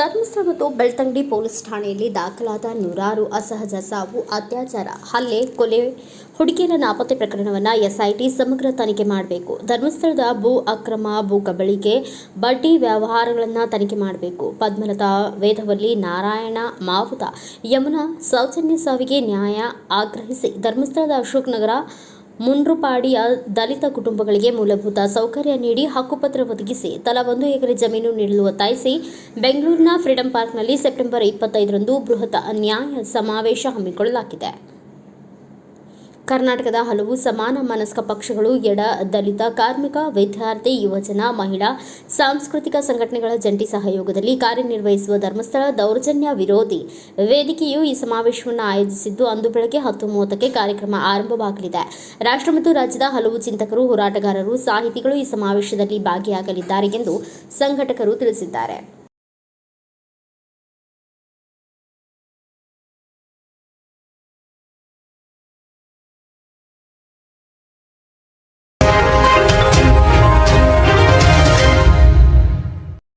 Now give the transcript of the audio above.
ಮತ್ತು ಬೆಳ್ತಂಗಡಿ ಪೊಲೀಸ್ ಠಾಣೆಯಲ್ಲಿ ದಾಖಲಾದ ನೂರಾರು ಅಸಹಜ ಸಾವು, ಅತ್ಯಾಚಾರ, ಹಲ್ಲೆ, ಕೊಲೆ, ಹುಡುಗಿಯರ ನಾಪತ್ತೆ ಪ್ರಕರಣವನ್ನು ಎಸ್ಐಟಿ ಸಮಗ್ರ ತನಿಖೆ ಮಾಡಬೇಕು. ಧರ್ಮಸ್ಥಳದ ಭೂ ಅಕ್ರಮ, ಭೂ ಕಬಳಿಕೆ ಬಡ್ಡಿ ವ್ಯವಹಾರಗಳನ್ನು ತನಿಖೆ ಮಾಡಬೇಕು. ಪದ್ಮಲತಾ ವೇದವಲ್ಲಿ ನಾರಾಯಣ ಮಾವುತ ಯಮುನಾ ಸೌಜನ್ಯ ಸಾವಿಗೆ ನ್ಯಾಯ ಆಗ್ರಹಿಸಿ ಧರ್ಮಸ್ಥಳದ ಅಶೋಕ್ ನಗರ ಮುಂಡ್ರುಪಾಡಿಯ ದಲಿತ ಕುಟುಂಬಗಳಿಗೆ ಮೂಲಭೂತ ಸೌಕರ್ಯ ನೀಡಿ ಹಕ್ಕುಪತ್ರ ಒದಗಿಸಿ ತಲಾ ಒಂದು ಎಕರೆ ಜಮೀನು ನೀಡಲು ಒತ್ತಾಯಿಸಿ ಬೆಂಗಳೂರಿನ ಫ್ರೀಡಂ ಪಾರ್ಕ್ನಲ್ಲಿ ಸೆಪ್ಟೆಂಬರ್ ಇಪ್ಪತ್ತೈದರಂದು ಬೃಹತ್ ಅನ್ಯಾಯ ಸಮಾವೇಶ ಹಮ್ಮಿಕೊಳ್ಳಲಾಗಿದೆ. ಕರ್ನಾಟಕದ ಹಲವು ಸಮಾನ ಮನಸ್ಕ ಪಕ್ಷಗಳು ಎಡ ದಲಿತ, ಕಾರ್ಮಿಕ, ವಿದ್ಯಾರ್ಥಿ, ಯುವಜನ, ಮಹಿಳಾ, ಸಾಂಸ್ಕೃತಿಕ ಸಂಘಟನೆಗಳ ಜಂಟಿ ಸಹಯೋಗದಲ್ಲಿ ಕಾರ್ಯನಿರ್ವಹಿಸುವ ಧರ್ಮಸ್ಥಳ ದೌರ್ಜನ್ಯ ವಿರೋಧಿ ವೇದಿಕೆಯು ಈ ಸಮಾವೇಶವನ್ನು ಆಯೋಜಿಸಿದ್ದು ಅಂದು ಬೆಳಗ್ಗೆ ಹತ್ತು ಮೂವತ್ತಕ್ಕೆ ಕಾರ್ಯಕ್ರಮ ಆರಂಭವಾಗಲಿದೆ. ರಾಷ್ಟ್ರ ಮತ್ತು ರಾಜ್ಯದ ಹಲವು ಚಿಂತಕರು, ಹೋರಾಟಗಾರರು, ಸಾಹಿತಿಗಳು ಈ ಸಮಾವೇಶದಲ್ಲಿ ಭಾಗಿಯಾಗಲಿದ್ದಾರೆ ಎಂದು ಸಂಘಟಕರು ತಿಳಿಸಿದ್ದಾರೆ.